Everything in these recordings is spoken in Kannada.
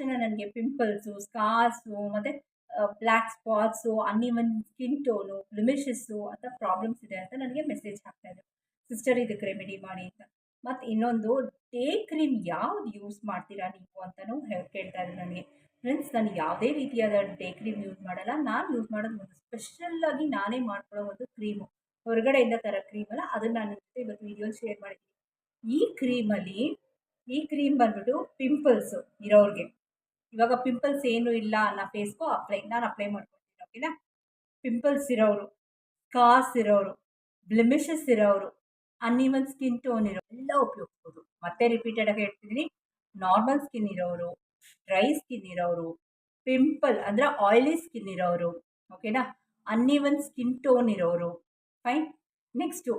ಜನ ನನಗೆ ಪಿಂಪಲ್ಸು ಸ್ಕಾರ್ಸು ಮತ್ತು black spots uneven skin tone blemishes ಅಂತ ಪ್ರಾಬ್ಲಮ್ಸ್ ಇದೆ ಅಂತ ನನಗೆ ಮೆಸೇಜ್ ಹಾಕ್ತಾಯಿದ್ರು ಸಿಸ್ಟರ್ ಇದಕ್ಕೆ ರೆಮಿಡಿ ಮಾಡಿ ಅಂತ. ಮತ್ತು ಇನ್ನೊಂದು ಡೇ ಕ್ರೀಮ್ ಯಾವ್ದು ಯೂಸ್ ಮಾಡ್ತೀರಾ ನೀವು? ಅಂತಲೂ ಕೇಳ್ತಾ ಇದ್ರು ನನಗೆ. ಫ್ರೆಂಡ್ಸ್ ನಾನು ಯಾವುದೇ ರೀತಿಯಾದ ಡೇ ಕ್ರೀಮ್ ಯೂಸ್ ಮಾಡಲ್ಲ. ನಾನು ಯೂಸ್ ಮಾಡೋದು ಒಂದು ಸ್ಪೆಷಲ್ಲಾಗಿ ನಾನೇ ಮಾಡ್ಕೊಳ್ಳೋ ಒಂದು ಕ್ರೀಮು ಹೊರಗಡೆಯಿಂದ ತರೋ ಅಲ್ಲ. ಅದನ್ನು ನಾನು ಇವತ್ತು ವೀಡಿಯೋ ಶೇರ್ ಮಾಡಿದ್ದೀನಿ ಈ ಕ್ರೀಮಲ್ಲಿ ಈ ಕ್ರೀಮ್ ಬಂದ್ಬಿಟ್ಟು ಪಿಂಪಲ್ಸು ಇರೋರಿಗೆ. ಇವಾಗ ಪಿಂಪಲ್ಸ್ ಏನು ಇಲ್ಲ ಅನ್ನೋ ಫೇಸ್ಗೂ ಅಪ್ಲೈ ನಾನು ಅಪ್ಲೈ ಮಾಡ್ಕೊಳ್ತೀನಿ ಓಕೆನಾ ಪಿಂಪಲ್ಸ್ ಇರೋರು ಕಾಸ್ ಇರೋರು ಬ್ಲಿಮಿಷಸ್ ಇರೋರು ಅನ್ಇವನ್ ಸ್ಕಿನ್ ಟೋನ್ ಇರೋ ಎಲ್ಲ ಉಪಯೋಗಿಸ್ಬೋದು. ಮತ್ತೆ ರಿಪೀಟೆಡಾಗಿ ಹೇಳ್ತಿದ್ದೀನಿ ನಾರ್ಮಲ್ ಸ್ಕಿನ್ ಇರೋರು ಡ್ರೈ ಸ್ಕಿನ್ ಇರೋರು ಪಿಂಪಲ್ ಅಂದರೆ ಆಯಿಲಿ ಸ್ಕಿನ್ ಇರೋರು ಓಕೆನಾ ಅನ್ಇವನ್ ಸ್ಕಿನ್ ಟೋನ್ ಇರೋರು ಫೈನ್ ನೆಕ್ಸ್ಟು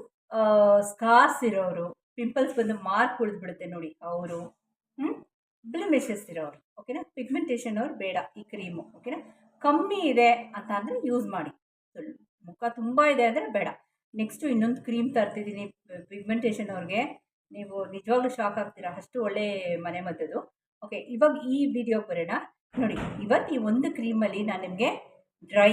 ಸ್ಕಾರ್ಸ್ ಇರೋರು ಪಿಂಪಲ್ಸ್ ಬಂದು ಮಾರ್ಕ್ ಉಳಿದ್ಬಿಡುತ್ತೆ ನೋಡಿ, ಅವರು ಬ್ಲಿಮಿಷಸ್ ಇರೋರು ಓಕೆನಾ? ಪಿಗ್ಮೆಂಟೇಷನ್ ಅವ್ರು ಬೇಡ ಈ ಕ್ರೀಮು ಓಕೆನಾ? ಕಮ್ಮಿ ಇದೆ ಅಂತ ಅಂದರೆ ಯೂಸ್ ಮಾಡಿ. ಮುಖ ತುಂಬ ಇದೆ ಅಂದರೆ ಬೇಡ. ನೆಕ್ಸ್ಟು ಇನ್ನೊಂದು ಕ್ರೀಮ್ ತರ್ತಿದ್ದೀನಿ ಪಿಗ್ಮೆಂಟೇಷನ್ ಅವ್ರಿಗೆ. ನೀವು ನಿಜವಾಗ್ಲೂ ಶಾಕ್ ಆಗ್ತೀರಾ? ಅಷ್ಟು ಒಳ್ಳೆ ಮನೆ ಮದ್ದದು ಓಕೆ, ಇವಾಗ ಈ ವಿಡಿಯೋಗೆ ಬರೋಣ. ನೋಡಿ ಇವತ್ತು ಈ ಒಂದು ಕ್ರೀಮಲ್ಲಿ ನಾನು ನಿಮಗೆ ಡ್ರೈ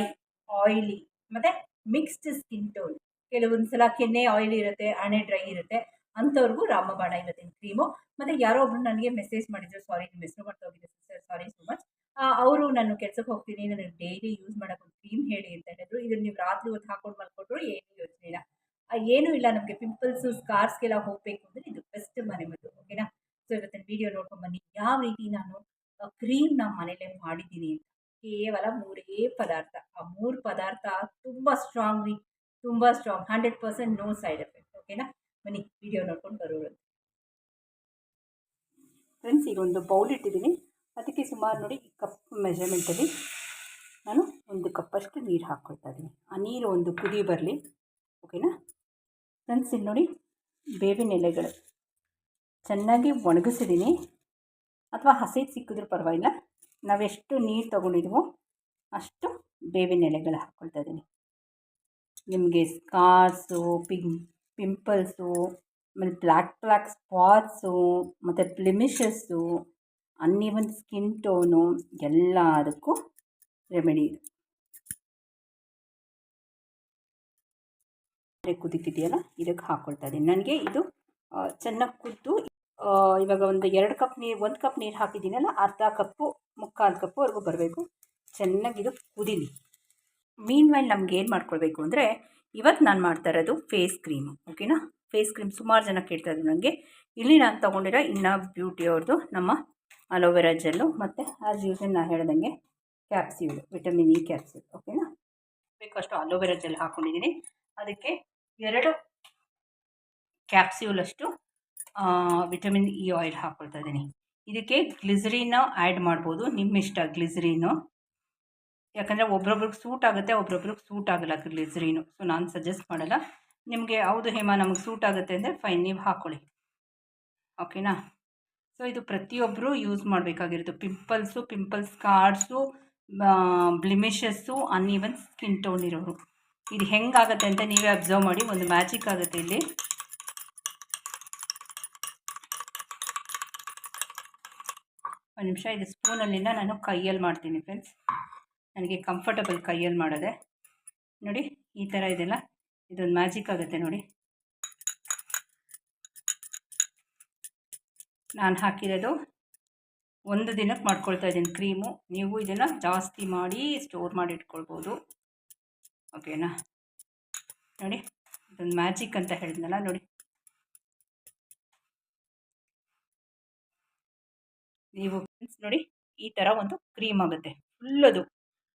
ಆಯಿಲಿ ಮತ್ತು ಮಿಕ್ಸ್ಡ್ ಸ್ಕಿನ್ ಟೋನ್ ಕೆಲವೊಂದು ಸಲ ಕೆನ್ನೆ ಆಯಿಲ್ ಇರುತ್ತೆ, ಹಣೆ ಡ್ರೈ ಇರುತ್ತೆ. ಅಂಥವ್ರಿಗೂ ರಾಮಬಾಣ ಇವತ್ತಿನ ಕ್ರೀಮು. ಮತ್ತು ಯಾರೋ ಒಬ್ರು ನನಗೆ ಮೆಸೇಜ್ ಮಾಡಿದ್ರು ಸಾರಿ ನಿಮ್ಮ ಹೆಸರು ಹೋಗಿದೆ ಸರ್ ಸಾರಿ ಸೊ ಮಚ್ ಅವರು ನಾನು ಕೆಲಸಕ್ಕೆ ಹೋಗ್ತೀನಿ ನನಗೆ ಡೈಲಿ ಯೂಸ್ ಮಾಡೋಕೆ ಒಂದು ಕ್ರೀಮ್ ಹೇಳಿ ಅಂತ ಹೇಳಿದ್ರು. ಇದನ್ನು ನೀವು ರಾತ್ರಿ ಹೊತ್ತು ಹಾಕೊಂಡು ಮಲ್ಕೊಂಡ್ರು ಏನು ಯೋಚನೆ ಇಲ್ಲ. ಏನೂ ಇಲ್ಲ, ನಮಗೆ ಪಿಂಪಲ್ಸು ಸ್ಕಾರ್ಸ್ಗೆಲ್ಲ ಹೋಗಬೇಕು ಅಂದರೆ ಇದು ಬೆಸ್ಟ್ ಮನೆ ಮದ್ದು ಓಕೆನಾ ಸೊ ಇವತ್ತಿನ ವಿಡಿಯೋ ನೋಡ್ಕೊಂಡು ಬನ್ನಿ. ಯಾವ ರೀತಿ ನಾನು ಕ್ರೀಮ್ನ ಮನೇಲೆ ಮಾಡಿದ್ದೀನಿ ಅಂತ. ಕೇವಲ ಮೂರೇ ಪದಾರ್ಥ. ಆ ಮೂರು ಪದಾರ್ಥ ತುಂಬ ಸ್ಟ್ರಾಂಗ್ ರೀ ತುಂಬ strong hundred percent no side effect ಓಕೆನಾ ಬನ್ನಿ ವಿಡಿಯೋ ನೋಡ್ಕೊಂಡು ಬರೋರು. ಫ್ರೆಂಡ್ಸ್ ಈಗ ಒಂದು ಬೌಲ್ ಇಟ್ಟಿದ್ದೀನಿ. ಅದಕ್ಕೆ ಸುಮಾರು ನೋಡಿ ಕಪ್ ಮೆಜರ್ಮೆಂಟಲ್ಲಿ ನಾನು ಒಂದು ಕಪ್ಪಷ್ಟು ನೀರು ಹಾಕ್ಕೊಳ್ತಾ ಇದ್ದೀನಿ. ಆ ನೀರು ಒಂದು ಕುದಿ ಬರಲಿ ಓಕೆನಾ ಫ್ರೆಂಡ್ಸ್ ಇಲ್ಲಿ ನೋಡಿ ಬೇವಿನ ಎಲೆಗಳು. ಚೆನ್ನಾಗಿ ಒಣಗಿಸಿದ್ದೀನಿ ಅಥವಾ ಹಸಿ ಸಿಕ್ಕಿದ್ರೂ ಪರವಾಗಿಲ್ಲ. ನಾವೆಷ್ಟು ನೀರು ತೊಗೊಂಡಿದ್ವೋ ಅಷ್ಟು ಬೇವಿನ ಎಲೆಗಳು ಹಾಕ್ಕೊಳ್ತಾ ಇದ್ದೀನಿ. ನಿಮಗೆ ಸ್ಕಾರ್ಸು ಪಿಂ ಪಿಂಪಲ್ಸು ಆಮೇಲೆ ಬ್ಲ್ಯಾಕ್ ಬ್ಲ್ಯಾಕ್ ಸ್ಪಾಟ್ಸು ಮತ್ತು ಬ್ಲಿಮಿಷಸ್ಸು ಅನ್ಇವನ್ ಸ್ಕಿನ್ ಟೋನು ಎಲ್ಲದಕ್ಕೂ ರೆಮಿಡಿ ಇದು. ಕುದಿತಿದೆಯಲ್ಲ, ಇದಕ್ಕೆ ಹಾಕ್ಕೊಳ್ತಾ ಇದ್ದೀನಿ. ನನಗೆ ಇದು ಚೆನ್ನಾಗಿ ಕುದ್ದು ಇವಾಗ ಒಂದು ಎರಡು ಕಪ್ ನೀರು ಒಂದು ಕಪ್ ನೀರು ಹಾಕಿದ್ದೀನಲ್ಲ, ಅರ್ಧ ಕಪ್ಪು ಮುಕ್ಕಾಲು ಕಪ್ಪುವರೆಗೂ ಬರಬೇಕು. ಚೆನ್ನಾಗಿ ಇದು ಕುದೀಲಿ. ಮೀನ್ ವೈಲ್ ನಮ್ಗೆ ಏನು ಮಾಡ್ಕೊಳ್ಬೇಕು ಅಂದರೆ ಇವತ್ತು ನಾನು ಮಾಡ್ತಾ ಇರೋದು ಫೇಸ್ ಕ್ರೀಮು ಓಕೆನಾ ಫೇಸ್ ಕ್ರೀಮ್ ಸುಮಾರು ಜನ ಕೇಳ್ತಾ ಇದ್ರು ನನಗೆ ಇಲ್ಲಿ ನಾನು ತೊಗೊಂಡಿರೋ ಇನ್ನ ಬ್ಯೂಟಿ ಅವ್ರದ್ದು ನಮ್ಮ ಅಲೋವೆರಾ ಜೆಲ್ಲು ಮತ್ತು ಆ್ಯಸ್ ಯೂಸಲ್ ನಾನು ಹೇಳ್ದಂಗೆ ಕ್ಯಾಪ್ಸ್ಯೂಲ್ ವಿಟಮಿನ್ ಇ ಕ್ಯಾಪ್ಸ್ಯೂಲ್ ಓಕೆನಾ ಬೇಕಷ್ಟು ಅಲೋವೆರಾ ಜೆಲ್ ಹಾಕ್ಕೊಂಡಿದ್ದೀನಿ ಅದಕ್ಕೆ ಎರಡು ಕ್ಯಾಪ್ಸ್ಯೂಲಷ್ಟು ವಿಟಮಿನ್ ಇ ಆಯಿಲ್ ಹಾಕ್ಕೊಳ್ತಾ ಇದ್ದೀನಿ. ಇದಕ್ಕೆ ಗ್ಲಿಸರಿನ ಆ್ಯಡ್ ಮಾಡ್ಬೋದು. ನಿಮ್ಮಿಷ್ಟ ಗ್ಲಿಸರಿನು ಯಾಕಂದರೆ ಒಬ್ರೊಬ್ರಿಗೆ ಸೂಟ್ ಆಗುತ್ತೆ, ಒಬ್ರೊಬ್ರಿಗೆ ಸೂಟ್ ಆಗಲ್ಲ ಗ್ಲಿಸರಿನು ಸೊ ನಾನು ಸಜೆಸ್ಟ್ ಮಾಡಲ್ಲ. ನಿಮಗೆ ಹೌದು ಹೇಮ ನಮಗೆ ಸೂಟ್ ಆಗುತ್ತೆ ಅಂದರೆ ಫೈನ್ ನೀವು ಹಾಕ್ಕೊಳ್ಳಿ ಓಕೆನಾ ಸೊ ಇದು ಪ್ರತಿಯೊಬ್ಬರು ಯೂಸ್ ಮಾಡಬೇಕಾಗಿರೋದು. Pimples pimples scars blemishes uneven skin tone ಇರೋರು. ಇದು ಹೆಂಗಾಗತ್ತೆ ಅಂತ ನೀವೇ ಅಬ್ಸರ್ವ್ ಮಾಡಿ. ಒಂದು ಮ್ಯಾಜಿಕ್ ಆಗುತ್ತೆ ಇಲ್ಲಿ. ಒಂದು ನಿಮಿಷ, ಇದು ಸ್ಪೂನಲ್ಲಿನ ನಾನು ಕೈಯಲ್ಲಿ ಮಾಡ್ತೀನಿ ಫ್ರೆಂಡ್ಸ್ ನನಗೆ ಕಂಫರ್ಟಬಲ್ ಕೈಯಲ್ಲಿ ಮಾಡೋದೆ. ನೋಡಿ, ಈ ಥರ ಇದೆಲ್ಲ. ಇದೊಂದು ಮ್ಯಾಜಿಕ್ ಆಗುತ್ತೆ ನೋಡಿ. ನಾನು ಹಾಕಿರೋದು ಒಂದು ದಿನಕ್ಕೆ ಮಾಡ್ಕೊಳ್ತಾ ಇದ್ದೀನಿ ಕ್ರೀಮು. ನೀವು ಇದನ್ನು ಜಾಸ್ತಿ ಮಾಡಿ ಸ್ಟೋರ್ ಮಾಡಿ ಇಟ್ಕೊಳ್ಬೋದು. ಓಕೆನಾ? ನೋಡಿ, ಇದೊಂದು ಮ್ಯಾಜಿಕ್ ಅಂತ ಹೇಳಿದ್ನಲ್ಲ ನೋಡಿ. ನೀವು ನೋಡಿ, ಈ ಥರ ಒಂದು ಕ್ರೀಮ್ ಆಗುತ್ತೆ. ಫುಲ್ಲದು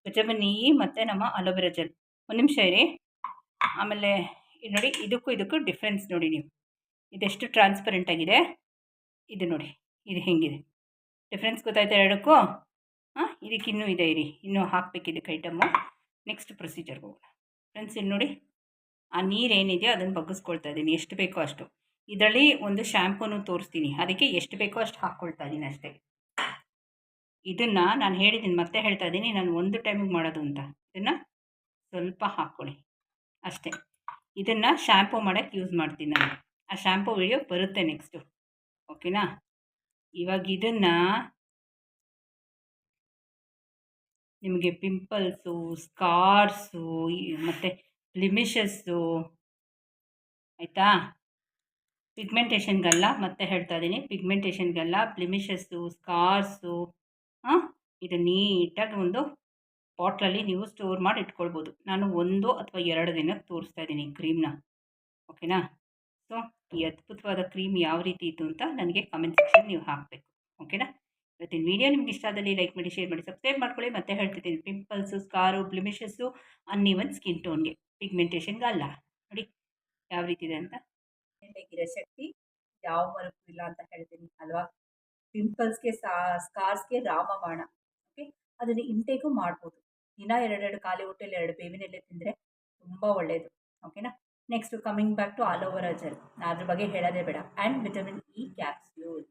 ಇ ಮತ್ತು ನಮ್ಮ ಅಲೋವೆರಾ ಜೆಲ್ ಒಂದು ನಿಮಿಷ ಇರಿ. ಆಮೇಲೆ ನೋಡಿ, ಇದಕ್ಕೂ ಇದಕ್ಕೂ ಡಿಫ್ರೆನ್ಸ್ ನೋಡಿ ನೀವು. ಇದೆಷ್ಟು ಟ್ರಾನ್ಸ್ಪರೆಂಟ್ ಆಗಿದೆ? ಇದು ನೋಡಿ, ಇದು ಹೆಂಗಿದೆ? ಡಿಫ್ರೆನ್ಸ್ ಗೊತ್ತಾಯ್ತಾ ಎರಡಕ್ಕೂ? ಹಾಂ, ಇದಕ್ಕೆ ಇನ್ನೂ ಇದೆ ಇರಿ. ಇನ್ನೂ ಇದಕ್ಕೆ ಐಟಮು ನೆಕ್ಸ್ಟ್ ಪ್ರೊಸೀಜರ್ಗೆ ಹೋಗೋಣ. ಫ್ರೆಂಡ್ಸ್ ಇಲ್ಲಿ ನೋಡಿ. ಆ ನೀರು ಏನಿದೆಯೋ ಅದನ್ನು ಬಗ್ಗಿಸ್ಕೊಳ್ತಾ ಇದ್ದೀನಿ. ಎಷ್ಟು ಬೇಕೋ ಅಷ್ಟು. ಇದರಲ್ಲಿ ಒಂದು ಶ್ಯಾಂಪೂನು ತೋರಿಸ್ತೀನಿ. ಅದಕ್ಕೆ ಎಷ್ಟು ಬೇಕೋ ಅಷ್ಟು ಹಾಕ್ಕೊಳ್ತಾ ಇದ್ದೀನಿ ಅಷ್ಟೇ. ಇದನ್ನು ನಾನು ಹೇಳಿದ್ದೀನಿ ಮತ್ತೆ ಹೇಳ್ತಾ ಇದ್ದೀನಿ, ನಾನು ಒಂದು ಟೈಮಿಗೆ ಮಾಡೋದು ಅಂತ. ಇದನ್ನು ಸ್ವಲ್ಪ ಹಾಕ್ಕೊಳ್ಳಿ ಅಷ್ಟೇ. ಇದನ್ನು ಶ್ಯಾಂಪು ಮಾಡೋಕ್ಕೆ ಯೂಸ್ ಮಾಡ್ತೀನಿ ನಾನು. ಆ ಶ್ಯಾಂಪು ವಿಡಿಯೋ ಬರುತ್ತೆ ನೆಕ್ಸ್ಟು ಓಕೆನಾ ಇವಾಗ ಇದನ್ನು ನಿಮಗೆ ಪಿಂಪಲ್ಸು ಸ್ಕಾರ್ಸು ಮತ್ತು ಬ್ಲಿಮಿಷಸ್ಸು ಆಯಿತಾ? ಪಿಗ್ಮೆಂಟೇಷನ್ಗೆಲ್ಲ ಮತ್ತೆ ಹೇಳ್ತಾ ಇದ್ದೀನಿ ಪಿಗ್ಮೆಂಟೇಷನ್ಗೆಲ್ಲ ಪ್ಲಿಮಿಷಸ್ಸು ಸ್ಕಾರ್ಸು ಹಾಂ ಇದು ನೀಟಾಗಿ ಒಂದು ಬಾಟ್ಲಲ್ಲಿ ನೀವು ಸ್ಟೋರ್ ಮಾಡಿ ಇಟ್ಕೊಳ್ಬೋದು. ನಾನು ಒಂದು ಅಥವಾ ಎರಡು ದಿನಕ್ಕೆ ತೋರಿಸ್ತಾ ಇದ್ದೀನಿ ಕ್ರೀಮ್ನ ಓಕೆನಾ? ಸೊ ಈ ಅದ್ಭುತವಾದ ಕ್ರೀಮ್ ಯಾವ ರೀತಿ ಇತ್ತು ಅಂತ ನನಗೆ ಕಮೆಂಟ್ ಸೆಕ್ಷನ್ ನೀವು ಹಾಕಬೇಕು. ಓಕೆನಾ? ಇವತ್ತಿನ ವೀಡಿಯೋ ನಿಮ್ಗೆ ಇಷ್ಟ ಆದಲ್ಲಿ ಲೈಕ್ ಮಾಡಿ ಶೇರ್ ಮಾಡಿ ಸಬ್ಸ್ಕ್ರೈಬ್ ಮಾಡ್ಕೊಳ್ಳಿ. ಮತ್ತೆ ಹೇಳ್ತಿದ್ದೀನಿ ಪಿಂಪಲ್ಸು ಸ್ಕಾರು ಬ್ಲಿಮಿಷಸ್ಸು ಅನ್ನಿವನ್ ಸ್ಕಿನ್ ಟೋನ್ಗೆ ಪಿಗ್ಮೆಂಟೇಷನ್ಗೆ ಅಲ್ಲ. ನೋಡಿ, ಯಾವ ರೀತಿ ಇದೆ ಅಂತ. ಶಕ್ತಿ ಯಾವ ಮರಕ್ಕೂ ಇಲ್ಲ ಅಂತ ಹೇಳ್ತೀನಿ ಅಲ್ವಾ? ಪಿಂಪಲ್ಸ್ಗೆ ಸ್ಕಾರ್ಸ್ಗೆ ರಾಮಬಾಣ ಓಕೆ ಅದನ್ನು ಇಂಟೇಕು ಮಾಡ್ಬೋದು. ದಿನ ಎರಡೆರಡು ಖಾಲಿ ಹೊಟ್ಟೆಲಿ ಎರಡು ಬೇವಿನ ಎಲೆ ತಿಂದರೆ ತುಂಬ ಒಳ್ಳೆಯದು ಓಕೆನಾ next coming back to all aloe vera gel ಅದ್ರ ಬಗ್ಗೆ ಹೇಳೋದೇ ಬೇಡ. ಆ್ಯಂಡ್ ವಿಟಮಿನ್ ಇ ಕ್ಯಾಪ್ಸ್ಯೂಲ್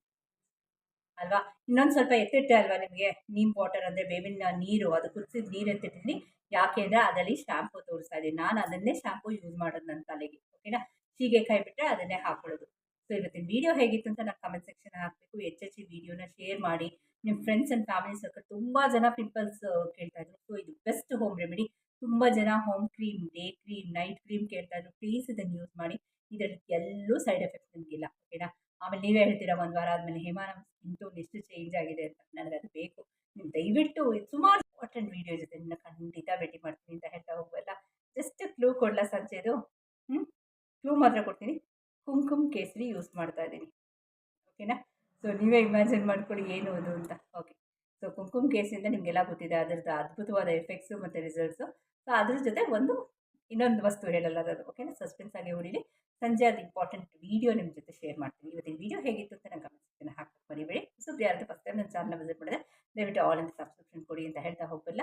ಅಲ್ವಾ? ಇನ್ನೊಂದು ಸ್ವಲ್ಪ ಎತ್ತಿಟ್ಟೆ ಅಲ್ವಾ ನಿಮಗೆ? ನೀಮ್ ವಾಟರ್ ಅಂದರೆ ಬೇವಿನ ನೀರು, ಅದು ಕುದಿಸಿದ ನೀರು ಎತ್ತಿಟ್ಟಿದ್ದೀನಿ ಯಾಕೆ ಅಂದರೆ ಅದರಲ್ಲಿ ಶ್ಯಾಂಪು ತೋರಿಸ್ತಾ ಇದ್ದೀನಿ ನಾನು ಅದನ್ನೇ ಶ್ಯಾಂಪೂ ಯೂಸ್ ಮಾಡೋದು ನನ್ನ ತಲೆಗೆ ಓಕೆನಾ ಸೀಗೆಕಾಯಿ ಬಿಟ್ಟರೆ ಅದನ್ನೇ ಹಾಕೊಳ್ಳೋದು. ಸೊ ಇವತ್ತಿನ ವೀಡಿಯೋ ಹೇಗಿತ್ತು ಅಂತ ನಾನು ಕಮೆಂಟ್ ಸೆಕ್ಷನ್ ಹಾಕಬೇಕು. ಹೆಚ್ಚೆಚ್ಚು ವೀಡಿಯೋನ ಶೇರ್ ಮಾಡಿ. ನಿಮ್ಮ ಫ್ರೆಂಡ್ಸ್ ಆ್ಯಂಡ್ ಫ್ಯಾಮಿಲಿ ಸರ್ಕಲ್ ತುಂಬ ಜನ ಪಿಂಪಲ್ಸ್ ಕೇಳ್ತಾ ಇದ್ರು. ಸೊ ಇದು ಬೆಸ್ಟ್ ಹೋಮ್ ರೆಮಿಡಿ ತುಂಬ ಜನ home cream day cream night cream ಕೇಳ್ತಾ ಇದ್ರು. ಪ್ಲೀಸ್ ಇದನ್ನು ಯೂಸ್ ಮಾಡಿ. ಇದರಲ್ಲಿ ಎಲ್ಲೂ ಸೈಡ್ ಎಫೆಕ್ಟ್ಸ್ ನಿಮಗಿಲ್ಲ. ಓಕೆನಾ ಆಮೇಲೆ ನೀವೇ ಹೇಳ್ತೀರಾ, ಒಂದು ವಾರ ಆದಮೇಲೆ, ಹೇಮಾ ನಮ್ಮ ಸ್ಕಿನ್ ಎಷ್ಟು ಚೇಂಜ್ ಆಗಿದೆ ಅಂತ? ನನಗೆ ಅದು ಬೇಕು. ನೀವು ದಯವಿಟ್ಟು ಸುಮಾರು ಇಂಪಾರ್ಟೆಂಟ್ ವೀಡಿಯೋ ಜೊತೆ ನಿನ್ನ ಖಂಡಿತ ಭೇಟಿ ಮಾಡ್ತೀನಿ ಅಂತ ಹೇಳ್ತಾ ಹೋಗುವಲ್ಲ ಜಸ್ಟ್ ಕ್ಲೂ ಕೊಡಲ ಸಂಜೆದು? ಹ್ಞೂ ಕ್ಲೂ ಮಾತ್ರ ಕೊಡ್ತೀನಿ. ಕುಂಕುಮ ಕೇಸರಿ ಯೂಸ್ ಮಾಡ್ತಾ ಇದ್ದೀನಿ. ಓಕೆನಾ? ಸೊ, ನೀವೇ ಇಮ್ಯಾಜಿನ್ ಮಾಡ್ಕೊಳ್ಳಿ ಏನು ಅದು ಅಂತ. ಓಕೆ. ಸೊ, ಕುಂಕುಮ ಕೇಸರಿಂದ ನಿಮಗೆಲ್ಲ ಗೊತ್ತಿದೆ, ಅದರದ್ದು ಅದ್ಭುತವಾದ ಎಫೆಕ್ಟ್ಸು ಮತ್ತು ರಿಸಲ್ಟ್ಸು ಸೊ, ಅದ್ರ ಜೊತೆ ಒಂದು ಇನ್ನೊಂದು ವಸ್ತು ಹೇಳಲ್ಲ ಅದು ಓಕೆನಾ? ಸಸ್ಪೆನ್ಸ್ ಆಗಿ ಉಳಿಲಿ ಸಂಜೆ ಅದು ಇಂಪಾರ್ಟೆಂಟ್ ವೀಡಿಯೋ ನಿಮ್ಮ ಜೊತೆ ಶೇರ್ ಮಾಡ್ತೀನಿ. ಇವತ್ತಿನ ವೀಡಿಯೋ ಹೇಗಿತ್ತು ಅಂತ ನಂಗೆ ಕಮೆಂಟ್ ಸೆಕ್ಷನ್ ಹಾಕಿ ಮರಿಬೇಡಿ ಸೊ ಯಾರು ಫಸ್ಟ್ ಟೈಮ್ ನನ್ನ ಚಾನಲ್ ವಿಸಿಟ್ ಮಾಡಿದ್ರೆ ದಯವಿಟ್ಟು ಆಲ್ ಅಂತ ಸಬ್ಸ್ಕ್ರಿಪ್ಷನ್ ಕೊಡಿ ಅಂತ ಹೇಳ್ತಾ ಹೋಗಲ್ಲ